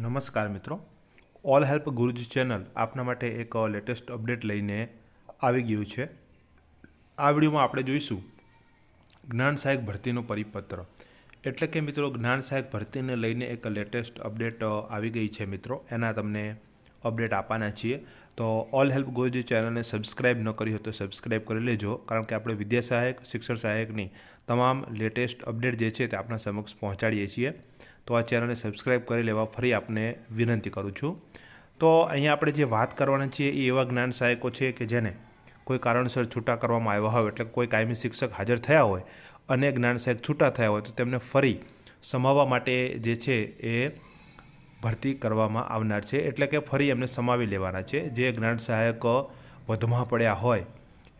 નમસ્કાર મિત્રો. All help ગુરુજી channel આપના માટે એક લેટેસ્ટ અપડેટ લઈને આવી ગયું છે. આ વિડીયોમાં આપણે જોઈશું જ્ઞાન સહાયક ભરતીનો પરિપત્ર. એટલે કે મિત્રો, જ્ઞાન સહાયક ભરતીને લઈને એક લેટેસ્ટ અપડેટ આવી ગઈ છે મિત્રો. એના તમને અપડેટ આપવાના છીએ. તો ઓલ હેલ્પ ગુરુજી ચેનલને સબસ્ક્રાઇબ ન કરી હોય તો સબસ્ક્રાઇબ કરી લેજો. કારણ કે આપણે વિદ્યા સહાયક, શિક્ષણ સહાયકની તમામ લેટેસ્ટ અપડેટ જે છે તે આપણા સમક્ષ પહોંચાડીએ છીએ. તો આ ચેનલને સબસ્ક્રાઇબ કરી લેવા ફરી આપને વિનંતી કરું છું. તો અહીંયા આપણે જે વાત કરવાના છીએ એ એવા જ્ઞાન સહાયકો છે કે જેને કોઈ કારણસર છૂટા કરવામાં આવ્યા હોય એટલે કોઈ કાયમી શિક્ષક હાજર થયા હોય અને જ્ઞાન સહાયક છૂટા થયા હોય તો તેમને ફરી સમાવવા માટે જે છે એ ભરતી કરવામાં આવનાર છે, એટલે કે ફરી એમને સમાવી લેવાના છે. જે જ્ઞાન સહાયક વધમાં પડ્યા હોય,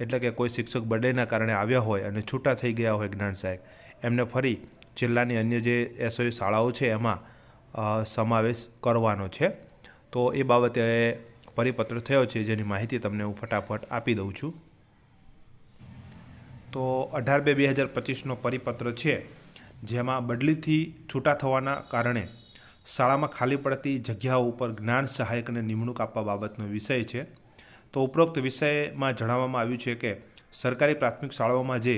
એટલે કે કોઈ શિક્ષક બર્થડેના કારણે આવ્યા હોય અને છૂટા થઈ ગયા હોય જ્ઞાન સહાયક, એમને ફરી જિલ્લાની અન્ય જે એસઓઈ શાળાઓ છે, એમાં સમાવેશ કરવાનો છે. તો એ બાબતે પરિપત્ર થયો છે, જેની માહિતી તમને હું ફટાફટ આપી દઉં છું. તો અઢાર બે બે હજાર પચીસનો પરિપત્ર છે, જેમાં બદલીથી છૂટા થવાના કારણે શાળામાં ખાલી પડતી જગ્યાઓ ઉપર જ્ઞાન સહાયકને નિમણૂક આપવા બાબતનો વિષય છે. તો ઉપરોક્ત વિષયમાં જણાવવામાં આવ્યું છે કે, સરકારી પ્રાથમિક શાળાઓમાં જે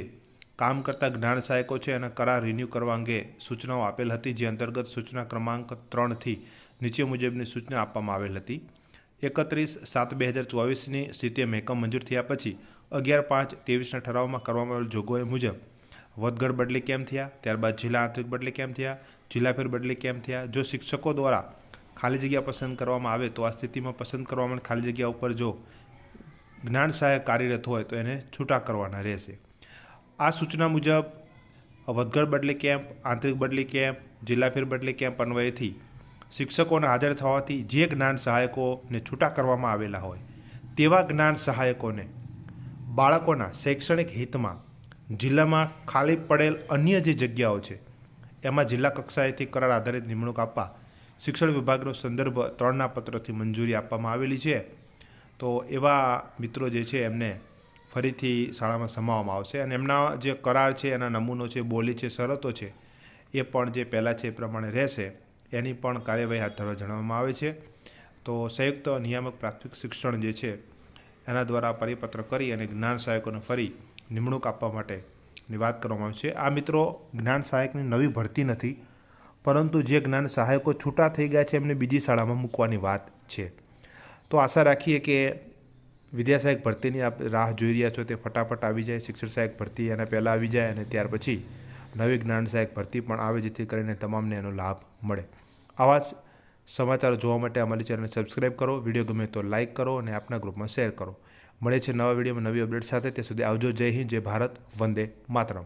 કામ કરતા જ્ઞાન સહાયકો છે એના કરાર રિન્યૂ કરવા અંગે સૂચનાઓ આપેલ હતી, જે અંતર્ગત સૂચના ક્રમાંક ત્રણથી નીચે મુજબની સૂચના આપવામાં આવેલ હતી. એકત્રીસ સાત બે હજાર ચોવીસની સ્થિતિએ મહેકમ મંજૂર થયા પછી અગિયાર પાંચ ત્રેવીસના ઠરાવમાં કરવામાં આવેલ જોગવાઈ મુજબ વધઘટ બદલી કેમ થયા? ત્યારબાદ જિલ્લા આંતરિક બદલી કેમ થયા? જિલ્લા ફેર બદલી કેમ થયા? જો શિક્ષકો દ્વારા ખાલી જગ્યા પસંદ કરવામાં આવે તો આ સ્થિતિમાં પસંદ કરવામાં ખાલી જગ્યા ઉપર જો જ્ઞાન સહાયક કાર્યરત હોય તો એને છૂટા કરવાના રહેશે. આ સૂચના મુજબ વધઘટ બદલી કેમ્પ, આંતરિક બદલી કેમ્પ, જિલ્લા ફેર બદલી કેમ્પ અન્વયેથી શિક્ષકોને હાજર થવાથી જે જ્ઞાન સહાયકોને છૂટા કરવામાં આવેલા હોય તેવા જ્ઞાન સહાયકોને બાળકોના શૈક્ષણિક હિતમાં જિલ્લામાં ખાલી પડેલ અન્ય જે જગ્યાઓ છે, એમાં જિલ્લા કક્ષાએથી કરાર આધારિત નિમણૂક આપવા શિક્ષણ વિભાગનો સંદર્ભ ત્રણના પત્રથી મંજૂરી આપવામાં આવેલી છે. તો એવા મિત્રો જે છે, એમને ફરીથી શાળામાં સમાવવામાં આવશે અને એમના જે કરાર છે, એના નમૂનો છે, બોલી છે, શરતો છે, એ પણ જે પહેલાં છે એ પ્રમાણે રહેશે. એની પણ કાર્યવાહી હાથ ધરવા જણાવવામાં આવે છે. તો સંયુક્ત નિયામક પ્રાથમિક શિક્ષણ જે છે, એના દ્વારા પરિપત્ર કરી અને જ્ઞાન સહાયકોને ફરી નિમણૂક આપવા માટેની વાત કરવામાં આવી છે. આ મિત્રો જ્ઞાન સહાયકની નવી ભરતી નથી, પરંતુ જે જ્ઞાન સહાયકો છૂટા થઈ ગયા છે એમને બીજી શાળામાં મૂકવાની વાત છે. તો આશા રાખીએ કે વિદ્યા સહાયક ભરતીની આપ રાહ જોઈ રહ્યા છો, તે ફટાફટ આવી જાય, શિક્ષણ સહાયક ભરતી એના પહેલાં આવી જાય અને ત્યાર પછી નવી જ્ઞાન સહાયક ભરતી પણ આવે, જેથી કરીને તમામને એનો લાભ મળે. આવા સમાચાર જોવા માટે અમારી ચેનલને સબસ્ક્રાઈબ કરો, વીડિયો ગમે તો લાઇક કરો અને આપના ગ્રુપમાં શેર કરો. મળે છે નવા વિડીયોમાં નવી અપડેટ સાથે. તે સુધી આવજો. જય હિન્દ, જય ભારત, વંદે માતરમ.